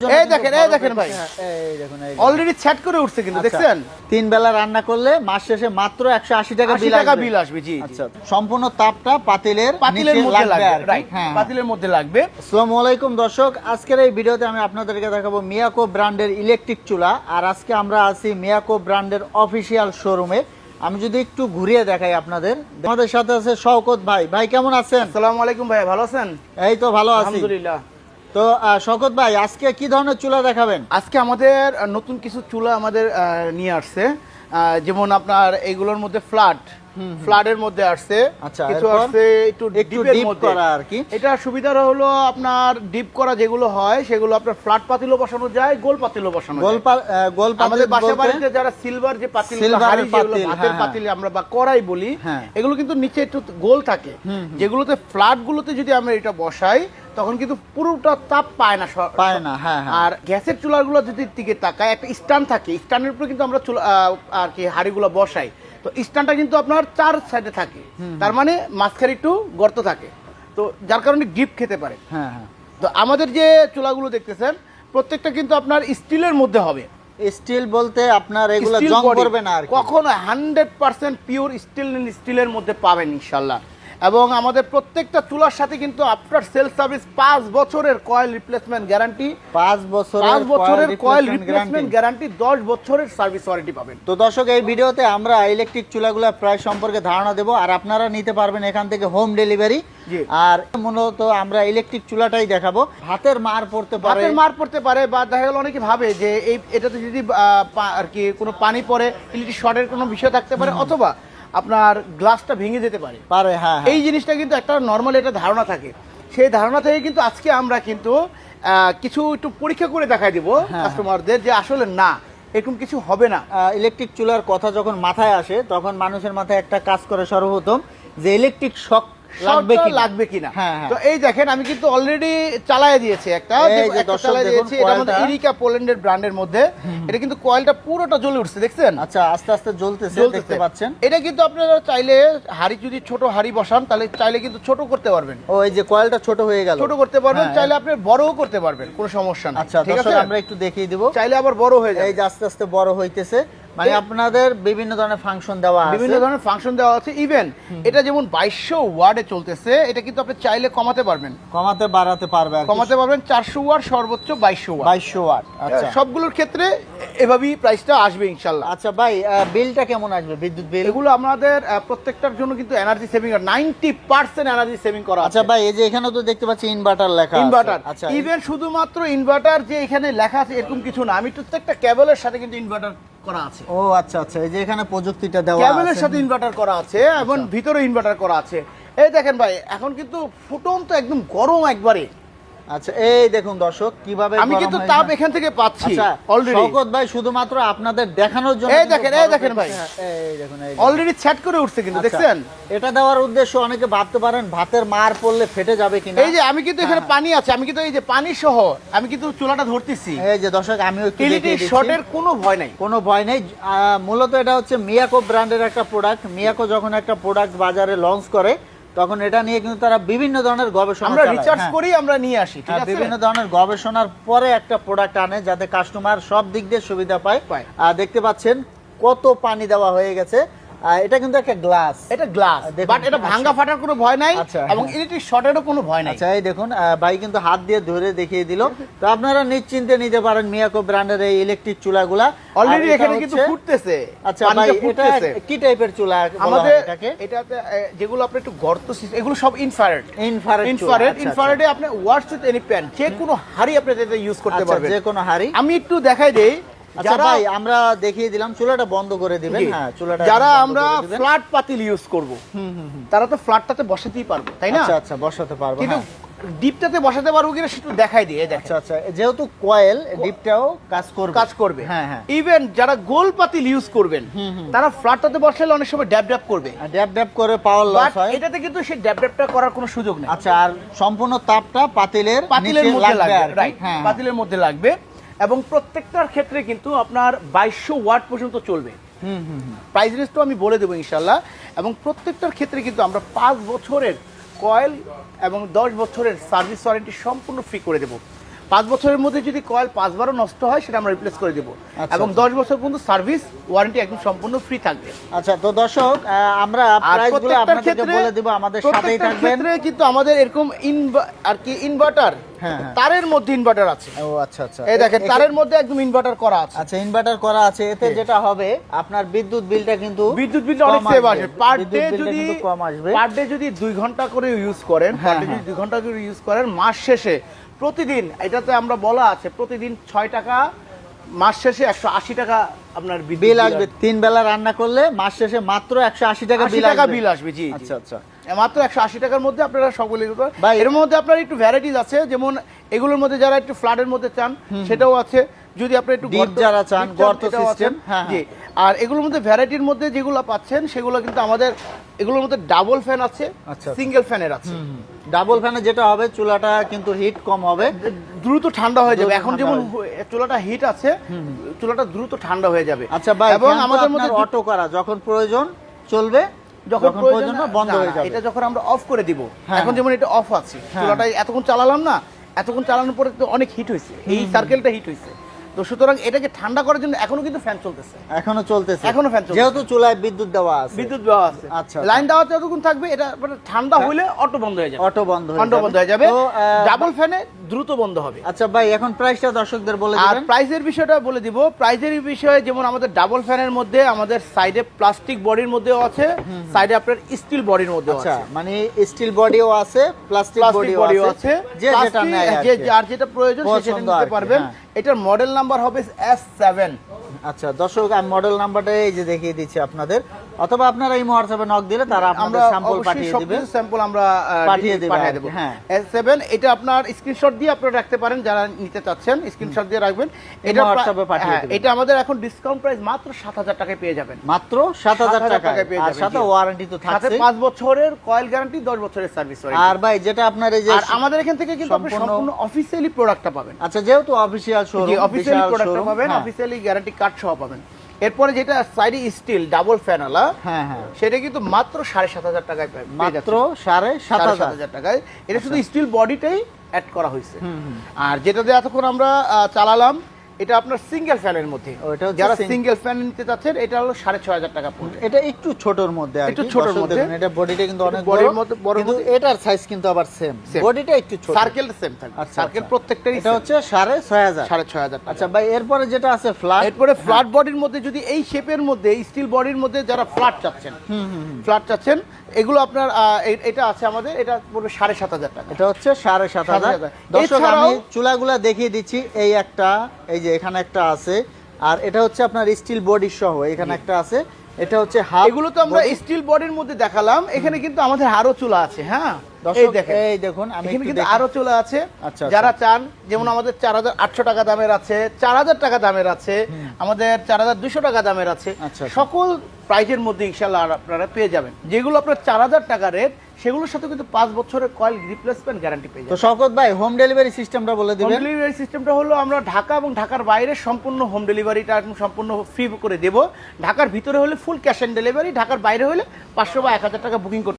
এই দেখেন এই দেখেন ভাই। হ্যাঁ, এই দেখুন অলরেডি সেট করে উঠছে কিন্তু আচ্ছা, দেখছেন? তিন বেলা রান্না করলে মাস শেষে মাত্র একশো আশি টাকা বিল টাকা বিল আসবে জি। আচ্ছা সম্পূর্ণ তাপটা পাতিলের পাতিলের মধ্যে লাগবে রাইট হ্যাঁ। পাতিলের মধ্যে লাগবে। আসসালামু আলাইকুম দর্শক আজকের এই ভিডিওতে আমি আপনাদেরকে দেখাবো মিয়াকো ব্র্যান্ডের ইলেকট্রিক চুলা আর আজকে আমরা আছি মিয়াকো ব্র্যান্ডের অফিসিয়াল শোরুমে আমি যদি একটু ঘুরিয়ে দেখাই আপনাদের। আমাদের সাথে আছে শওকত ভাই। ভাই কেমন আছেন? আসসালামু আলাইকুম ভাই ভালো আছেন? এই তো ভালো আছি। আলহামদুলিল্লাহ। তো আহ, শওকত ভাই আজকে কি ধরনের চুলা দেখাবেন? আজকে আমাদের নতুন কিছু চুলা আমাদের নিয়ে আসছে। যেমন আপনার এইগুলোর মধ্যে ফ্ল্যাট ফ্ল্যাটের মধ্যে আসছে। আচ্ছা, কিছু আসছে একটু একটু ডিপ করা আর কি। এটা সুবিধা হলো আপনার ডিপ করা যেগুলো হয় সেগুলো আপনার ফ্ল্যাট পাতিলও বসানো যায় গোল পাতিলও বসানো গোল আমাদের বাসা বাড়িতে যারা সিলভার যে পাতিল যেগুলো পাতিল, হ্যাঁ, পাতিল আমরা বা কড়াই বলি হ্যাঁ। এগুলো কিন্তু নিচে একটু গোল থাকে। যেগুলোতে ফ্ল্যাট গুলোতে যদি আমরা এটা বসাই তখন কিন্তু পুরোটা তাপ পায় না পায় না হ্যাঁ হ্যাঁ। আর গ্যাসের চুলাগুলো যদি দিকে তাকায় একটা স্ট্যান্ড থাকে স্ট্যান্ডের উপরে কিন্তু আমরা চুলা আর কি হাড়িগুলো বসাই। তো স্ট্যান্ডটা কিন্তু আপনার চার সাইডে থাকে। তার মানে মাঝখানে একটু গর্ত থাকে। তো যার কারণে গিফট খেতে পারে। হ্যাঁ হ্যাঁ। তো আমাদের যে চুলাগুলো দেখতেছেন প্রত্যেকটা কিন্তু আপনার স্টিলের মধ্যে হবে। স্টিল বলতে আপনার এগুলো জং করবে না আর কখনো হান্ড্রেড পার্সেন্ট পিওর স্টিল স্টিলের মধ্যে পাবেন ইনশাল্লাহ। এবং আমাদের প্রত্যেকটা চুলার সাথে কিন্তু আফটার সেল সার্ভিস পাঁচ বছরের কয়েল রিপ্লেসমেন্ট গ্যারান্টি পাঁচ বছর পাঁচ বছরের কয়েল রিপ্লেসমেন্ট গ্যারান্টি দশ বছরের সার্ভিস ওয়ারেন্টি পাবেন। তো দর্শক এই ভিডিওতে আমরা ইলেকট্রিক চুলাগুলো প্রায় সম্পর্কে ধারণা দেব আর আপনারা নিতে পারবেন এখান থেকে হোম ডেলিভারি। আর মূলত আমরা ইলেকট্রিক চুলাটাই দেখাবো। হাতের মার পড়তে পারে। হাতের মার পড়তে পারে বা দেখা গেল অনেকে ভাবে যে এই এটাতে যদি আর কি কোনো পানি পড়ে ইলেকট্রিক শর্টের কোনো বিষয় থাকতে পারে অথবা আপনার গ্লাসটা ভেঙে যেতে পারে পারে হ্যাঁ হ্যাঁ। এই জিনিসটা কিন্তু একটা নর্মাল একটা ধারণা থাকে সেই ধারণা থেকে কিন্তু আজকে আমরা কিন্তু কিছু একটু পরীক্ষা করে দেখাই দিব হ্যাঁ। কাস্টমারদের যে আসলে না এরকম কিছু হবে না ইলেকট্রিক চুলার কথা যখন মাথায় আসে তখন মানুষের মাথায় একটা কাজ করে সর্বপ্রথম যে ইলেকট্রিক শক লাগবে কি লাগবে কিনা? হ্যাঁ, হ্যাঁ। তো এই দেখেন আমি কিন্তু অলরেডি চালায় দিয়েছি একটা। এই চালায় দিয়েছি মধ্যে ইরিকা পোল্যান্ডের ব্র্যান্ডের মধ্যে। এটা কিন্তু কয়েলটা পুরোটা জ্বলে উঠছে দেখছেন? আচ্ছা আস্তে আস্তে জ্বলতেছে। দেখতে পাচ্ছেন। এটা কিন্তু আপনারা চাইলে হাড়ি যদি ছোট হাড়ি বসান তাহলে চাইলে কিন্তু ছোট করতে পারবেন। ও এই যে কয়েলটা ছোট হয়ে গেল। ছোট করতে পারবেন হ্যাঁ। চাইলে আপনি বড়ও করতে পারবেন কোনো সমস্যা নেই আচ্ছা ঠিক আছে? আমরা একটু দেখিয়ে দিব। চাইলে আবার বড় হয়ে এই যায় যে আস্তে আস্তে বড় হইতেছে। মানে আপনাদের বিভিন্ন ধরনের ফাংশন দেওয়া আছে। বিভিন্ন ধরনের ফাংশন দেওয়া আছে ইভেন এটা যেমন বাইশশো ওয়ার্ডে চলতেছে এটা কিন্তু আপনি চাইলে কমাতে পারবেন। কমাতে বাড়াতে পারবে আর কমাতে পারবেন চারশো ওয়াট সর্বোচ্চ বাইশশো ওয়াট 2200 ওয়াট আচ্ছা। সবগুলোর ক্ষেত্রে এভাবেই প্রাইসটা আসবে ইনশাল্লাহ। আচ্ছা ভাই বিলটা কেমন আসবে? বিদ্যুৎ বিল এগুলো আমাদের প্রত্যেকটার জন্য কিন্তু energy saving ninety percent energy saving করা আচ্ছা ভাই এই যে এখানে তো দেখতে পাচ্ছি ইনভার্টার লেখা ইনভার্টার আচ্ছা ইভেন শুধুমাত্র ইনভার্টার যে এখানে লেখা আছে এরকম কিছু না। আমি প্রত্যেকটা কেবলের সাথে কিন্তু ইনভার্টার করা আছে। ও আচ্ছা আচ্ছা এই যে এখানে প্রযুক্তিটা দেওয়া কেবলের আছে। সাথে ইনভার্টার করা আছে এবং ভিতরে ইনভার্টার করা আছে। এই দেখেন ভাই এখন কিন্তু ফুটন তো একদম গরম একবারে। আচ্ছা এই দেখুন দর্শক কীভাবে আমি কিন্তু তাপ। এখান থেকে পাচ্ছি আচ্ছা অলরেডি শওকত ভাই শুধুমাত্র আপনাদের দেখানোর জন্য এই দেখেন, এই দেখেন ভাই। হ্যাঁ, এই দেখুন এই অলরেডি সেট করে উঠছে কিন্তু আচ্ছা, দেখছেন? এটা দেওয়ার উদ্দেশ্য অনেকে ভাবতে পারেন ভাতের মার পড়লে ফেটে যাবে কিনা। এই যে আমি কিন্তু এখানে হ্যাঁ। পানি আছে আমি কিন্তু এই যে পানি সহ আমি কিন্তু চুলাটা ধরতেছি। এই যে দর্শক দেখিয়ে ইলেকট্রিক শর্টের কোনো ভয় নাই। কোনো ভয় নেই। মূলত এটা হচ্ছে মিয়াকো ব্র্যান্ডের একটা প্রোডাক্ট মিয়াকো যখন একটা প্রোডাক্ট বাজারে লঞ্চ করে তখন এটা নিয়ে কিন্তু তারা বিভিন্ন ধরনের গবেষণা আমরা রিসার্চ রিচার্জ হ্যাঁ। করি আমরা নিয়ে আসি ঠিক হ্যাঁ, আছে বিভিন্ন ধরনের গবেষণার পরে একটা প্রোডাক্ট আনে যাতে কাস্টমার সব দিক দিয়ে সুবিধা পায়। আর দেখতে পাচ্ছেন কত পানি দেওয়া হয়ে গেছে এটা কিন্তু একটা গ্লাস। এটা গ্লাস বাট এটা ভাঙ্গা ফাটার কোনো ভয় নাই আচ্ছা, এবং। ইলেকট্রিক শর্টেরও কোনো ভয় নাই। আচ্ছা এই দেখুন ভাই কিন্তু হাত দিয়ে ধরে দেখিয়ে দিল। তো আপনারা নিশ্চিন্তে নিতে পারেন মিয়াকো ব্র্যান্ডের এই ইলেকট্রিক চুলাগুলা। অলরেডি এখানে কিন্তু ফুটতেছে। আচ্ছা ভাই এটা কি টাইপের চুলা আমাদের এটাতে যেগুলো আপনি একটু গর্ত এগুলো সব ইনফ্রারেড ইনফ্রারেড ইনফ্রারেড ইনফ্রারেডে আপনি ওয়াটস উইথ এনি প্যান যে কোনো হাড়ি আপনি এটাতে ইউজ করতে আচ্ছা পারবেন। যে কোনো হাড়ি। আমি একটু দেখাই দেই আচ্ছা যারা ভাই আমরা দেখিয়ে দিলাম চুলাটা বন্ধ করে দিবেন হ্যাঁ চুলাটা যারা আমরা ফ্ল্যাট পাতিল ইউজ করব। তারা তো ফ্ল্যাটটাতে বসাতেই পারব তাই না? আচ্ছা আচ্ছা বসাতে পারব কিন্তু হ্যাঁ। ডিপটাতে বসাতে পারব কিনা সেটা দেখাই দিয়ে আচ্ছা আচ্ছা যেহেতু কয়েল ডিপটাও কাজ করবে। কাজ করবে। হ্যাঁ হ্যাঁ। ইভেন যারা গোল পাতিল ইউজ করবেন। তারা ফ্ল্যাটটাতে বসালে অনেক সময় ড্যাব ড্যাব করবে। ড্যাব ড্যাব করে পাওয়ার লস হয়। এটাতে কিন্তু সেই ড্যাব ড্যাবটা করার কোনো সুযোগ নেই। আচ্ছা আর সম্পূর্ণ তাপটা পাতিলের পাতিলের মধ্যে লাগবে। রাইট হ্যাঁ। পাতিলের মধ্যে লাগবে। এবং প্রত্যেকটার ক্ষেত্রে কিন্তু আপনার বাইশশো ওয়াট পর্যন্ত চলবে। প্রাইস হুম তো আমি বলে দেবো ইনশাল্লাহ। এবং প্রত্যেকটার ক্ষেত্রে কিন্তু আমরা পাঁচ বছরের কয়েল এবং দশ বছরের সার্ভিস ওয়ারেন্টি সম্পূর্ণ ফ্রি করে দেবো। পাঁচ বছরের মধ্যে যদি কয়েল পাঁচবারও নষ্ট হয় সেটা আমরা রিপ্লেস করে দেবো। আচ্ছা, এবং আচ্ছা। দশ বছর পর্যন্ত সার্ভিস ওয়ারেন্টি একদম সম্পূর্ণ ফ্রি থাকবে। আচ্ছা তো দর্শক আমরা প্রাইসগুলো আপনাদেরকে বলে দিব আমাদের সাথেই থাকবেন। ক্ষেত্রে কিন্তু আমাদের এরকম ইনভা- আর কি ইনভার্টার হ্যাঁ, হ্যাঁ। তারের মধ্যে ইনভার্টার আছে। ও আচ্ছা আচ্ছা। এই দেখেন তারের মধ্যে একদম ইনভার্টার করা আছে। আচ্ছা ইনভার্টার করা আছে। এতে যেটা হবে আপনার বিদ্যুৎ বিলটা কিন্তু বিদ্যুৎ বিলটা অনেক সেভ আসবে। পার ডে যদি কম আসবে। পার ডে যদি দুই ঘণ্টা করে ইউজ করেন পার হ্যাঁ, ডে যদি হ্যাঁ। দুই ঘণ্টা করে ইউজ করেন মাস শেষে প্রতিদিন এটাতে আমরা বলা আছে প্রতিদিন ছয় টাকা মাস শেষে একশো আশি টাকা আপনার বিল আসবে। তিন বেলা রান্না করলে মাস শেষে মাত্র একশো আশি টাকা বিল টাকা আসবে। বিল আসবে জি। আচ্ছা আচ্ছা। মাত্র একশো আশি টাকার মধ্যে আপনারা সকলে বা। এর মধ্যে আপনার একটু ভ্যারাইটিস আছে যেমন এগুলোর মধ্যে যারা একটু ফ্ল্যাটের মধ্যে চান সেটাও আছে। যদি আপনি একটু যারা চান, গর্ত system, হ্যাঁ, জি। আর এগুলোর মধ্যে ভ্যারাইটির মধ্যে যেগুলো পাচ্ছেন সেগুলো কিন্তু আমাদের এগুলোর মধ্যে ডাবল ফ্যান আছে আচ্ছা। সিঙ্গেল ফ্যানের আছে। ডাবল ফ্যানে যেটা হবে চুলাটা কিন্তু হিট কম হবে। দ্রুত ঠান্ডা হয়ে যাবে। এখন যেমন হয়ে হয়ে- চুলাটা হিট আছে চুলাটা দ্রুত ঠান্ডা হয়ে যাবে। আচ্ছা ভাই এবং আমাদের মধ্যে অটো করা। যখন প্রয়োজন চলবে। যখন প্রয়োজন না বন্ধ হয়ে যাবে। এটা যখন আমরা অফ করে দিব। হ্যাঁ, এখন যেমন এটা অফ আছে হ্যাঁ। চুলাটা এতক্ষণ চালালাম না এতক্ষণ চালানোর পরে তো অনেক হিট হয়েছে। এই সার্কেলটা হিট হয়েছে। তো সুতরাং এটাকে ঠান্ডা করার জন্য এখনও কিন্তু ফ্যান চলতেছে। এখনও চলতেছে। এখনও ফ্যান চলছে যেহেতু চুলায় বিদ্যুৎ দেওয়া আছে। বিদ্যুৎ দেওয়া আছে। আচ্ছা, লাইন দেওয়া যতক্ষণ থাকবে এটা মানে ঠান্ডা হইলে অটো বন্ধ হয়ে যাবে। অটো বন্ধ হয়ে যাবে। বন্ধ হয়ে যাবে। ডাবল ফ্যানে দ্রুত বন্ধ হবে। আচ্ছা ভাই এখন প্রাইসটা দর্শকদের বলে আর দিবেন। প্রাইজের বিষয়টা বলে দিব। প্রাইজের বিষয়ে যেমন আমাদের ডাবল ফ্যানের মধ্যে আমাদের সাইডে প্লাস্টিক বডির মধ্যেও আছে সাইডে আপনার স্টিল বডির আচ্ছা আছে। মানে স্টিল বডিও আছে প্লাস্টিক বডিও আছে। যে যেটা নেয় যে কি। যার যেটা প্রয়োজন সেটা নিতে পারবেন। হ্যাঁ। এটার মডেল নাম্বার হবে এস সেভেন আচ্ছা দর্শক আমি মডেল নাম্বারটা এই যে দেখিয়ে দিচ্ছি আপনাদের। অথবা আপনারা এই হোয়াটসঅ্যাপে নক দিলে তারা আমরা আপনাদের স্যাম্পল পাঠিয়ে দিবে। স্যাম্পল আমরা পাঠিয়ে দেবে পাঠিয়ে আর দেবো। হ্যাঁ। এস সেভেন এটা আপনার স্ক্রিনশট দিয়ে আপনারা রাখতে পারেন যারা নিতে চাচ্ছেন স্ক্রিনশট দিয়ে রাখবেন। এটা WhatsApp-এ পাঠিয়ে হ্যাঁ, দেবেন। এটা আমাদের এখন ডিসকাউন্ট প্রাইস মাত্র সাত হাজার টাকায় পেয়ে যাবেন। মাত্র সাত হাজার 7,000 টাকায়। পেয়ে আর যাবেন, সাথে ওয়ারেন্টি তো থাকছে সাথে থাকছে। পাঁচ বছরের কয়েল গ্যারান্টি দশ বছরের সার্ভিস ওয়ারেন্টি আর ভাই যেটা আপনার এই যে আর আমাদের এখান থেকে কিন্তু আপনি সম্পূর্ণ- অফিসিয়ালি প্রোডাক্টটা পাবেন। আচ্ছা যেহেতু অফিসিয়াল যে শোরুম অফিসিয়ালি প্রোডাক্টটা পাবেন অফিসিয়ালি গ্যারান্টি কার্ড সহ পাবেন। এরপরে যেটা সাইডে স্টিল ডাবল ফ্যানালা হ্যাঁ হ্যাঁ। সেটা কিন্তু মাত্র সাড়ে সাত হাজার টাকায় মাত্র। সাড়ে সাত হাজার। টাকায়। এটা শুধু স্টিল বডিটাই অ্যাড করা হয়েছে। আর যেটা দিয়ে এতক্ষণ আমরা চালালাম এটা আপনার সিঙ্গেল ফ্যানের মধ্যে। যারা সিঙ্গেল ফ্যান নিতে চাচ্ছেন এটা হলো সাড়ে ছয় হাজার টাকা পড়বে। এটা একটু ছোটর মধ্যে একটু ছোটর মধ্যে। এটা বডিটা কিন্তু অনেক বড় বডির মধ্যে- বড় কিন্তু এটার সাইজ কিন্তু আবার সেম বডিটা একটু ছোট। সার্কেল সেম আচ্ছা, সার্কেল। এটা হচ্ছে সাড়ে ছয় হাজার। সাড়ে ছয় হাজার আচ্ছা ভাই এরপরে যেটা আছে ফ্ল্যাট এরপরে ফ্ল্যাট বডির মধ্যে যদি এই শেপের মধ্যে স্টিল বডির মধ্যে যারা ফ্ল্যাট চাচ্ছেন ফ্ল্যাট চাচ্ছেন এগুলো আপনার এটা আছে আমাদের এটা পড়বে সাড়ে সাত হাজার টাকা। এটা হচ্ছে সাড়ে সাত হাজার। 7,000 দর্শক আমি চুলাগুলা দেখিয়ে দিচ্ছি এই একটা এই যে এখানে একটা আছে আর এটা হচ্ছে আপনার স্টিল বডি সহ এখানে একটা আছে। এটা হচ্ছে হাফ এগুলো তো আমরা স্টিল বডির মধ্যে দেখালাম এখানে কিন্তু আমাদের আরও চুলা আছে হ্যাঁ? এই দেখেন। এই দেখুন আমি কিন্তু আরও চুলা আছে। আচ্ছা, যারা চান যেমন আমাদের চার হাজার আটশো টাকা দামের আছে চার হাজার টাকা দামের আছে আমাদের চার হাজার দুশো টাকা দামের আছে আচ্ছা, আচ্ছা। সকল প্রাইজের মধ্যে ইনশাল্লাহ আপনারা পেয়ে যাবেন। যেগুলো আপনার চার হাজার টাকা রেট সেগুলোর সাথে কিন্তু পাঁচ বছরের কয়েল রিপ্লেসমেন্ট গ্যারান্টি পেয়ে তো যাবেন। ভাই হোম ডেলিভারি সিস্টেমটা বলে হোম ডেলিভারি সিস্টেমটা হলো আমরা ঢাকা এবং ঢাকার বাইরে সম্পূর্ণ হোম ডেলিভারিটা সম্পূর্ণ ফ্রি করে দেব। ঢাকার ভিতরে হলে ফুল ক্যাশ অন ডেলিভারি ঢাকার বাইরে হলে পাঁচশো বা এক হাজার টাকা বুকিং করতে